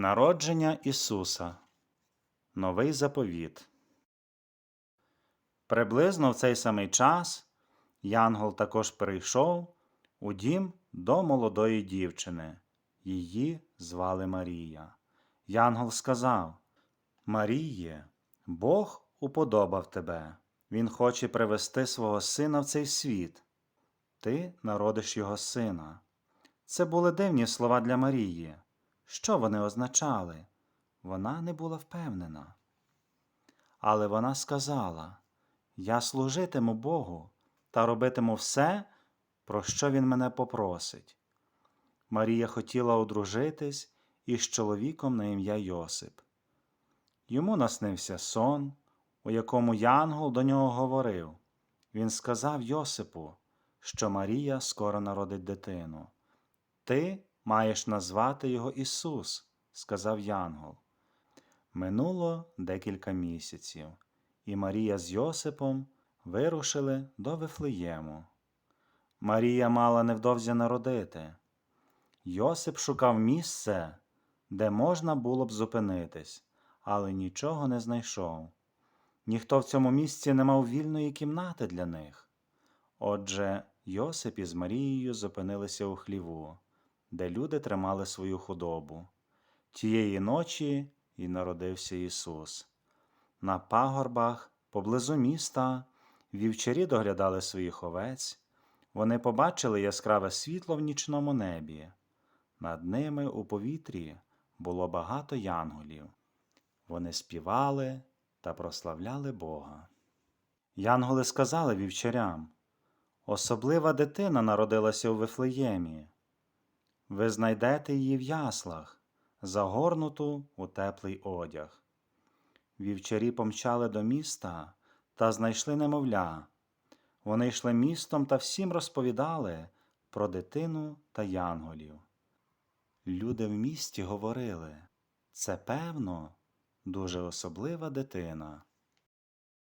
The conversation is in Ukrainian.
Народження Ісуса. Новий заповіт. Приблизно в цей самий час Янгол також прийшов у дім до молодої дівчини. Її звали Марія. Янгол сказав: Маріє, Бог уподобав тебе. Він хоче привести свого сина в цей світ. Ти народиш його сина. Це були дивні слова для Марії. Що вони означали? Вона не була впевнена. Але вона сказала: Я служитиму Богу та робитиму все, про що Він мене попросить. Марія хотіла одружитись із чоловіком на ім'я Йосип. Йому наснився сон, у якому Янгол до нього говорив. Він сказав Йосипу, що Марія скоро народить дитину. Ти маєш назвати його Ісус, сказав Янгол. Минуло декілька місяців, і Марія з Йосипом вирушили до Вифлеєму. Марія мала невдовзі народити. Йосип шукав місце, де можна було б зупинитись, але нічого не знайшов. Ніхто в цьому місці не мав вільної кімнати для них. Отже, Йосип із Марією зупинилися у хліву, де люди тримали свою худобу. Тієї ночі і народився Ісус. На пагорбах, поблизу міста, вівчарі доглядали своїх овець, вони побачили яскраве світло в нічному небі. Над ними у повітрі було багато янголів. Вони співали та прославляли Бога. Янголи сказали вівчарям, особлива дитина народилася у Вифлеємі. Ви знайдете її в яслах, загорнуту у теплий одяг. Вівчарі помчали до міста та знайшли немовля. Вони йшли містом та всім розповідали про дитину та янголів. Люди в місті говорили це, певно, дуже особлива дитина.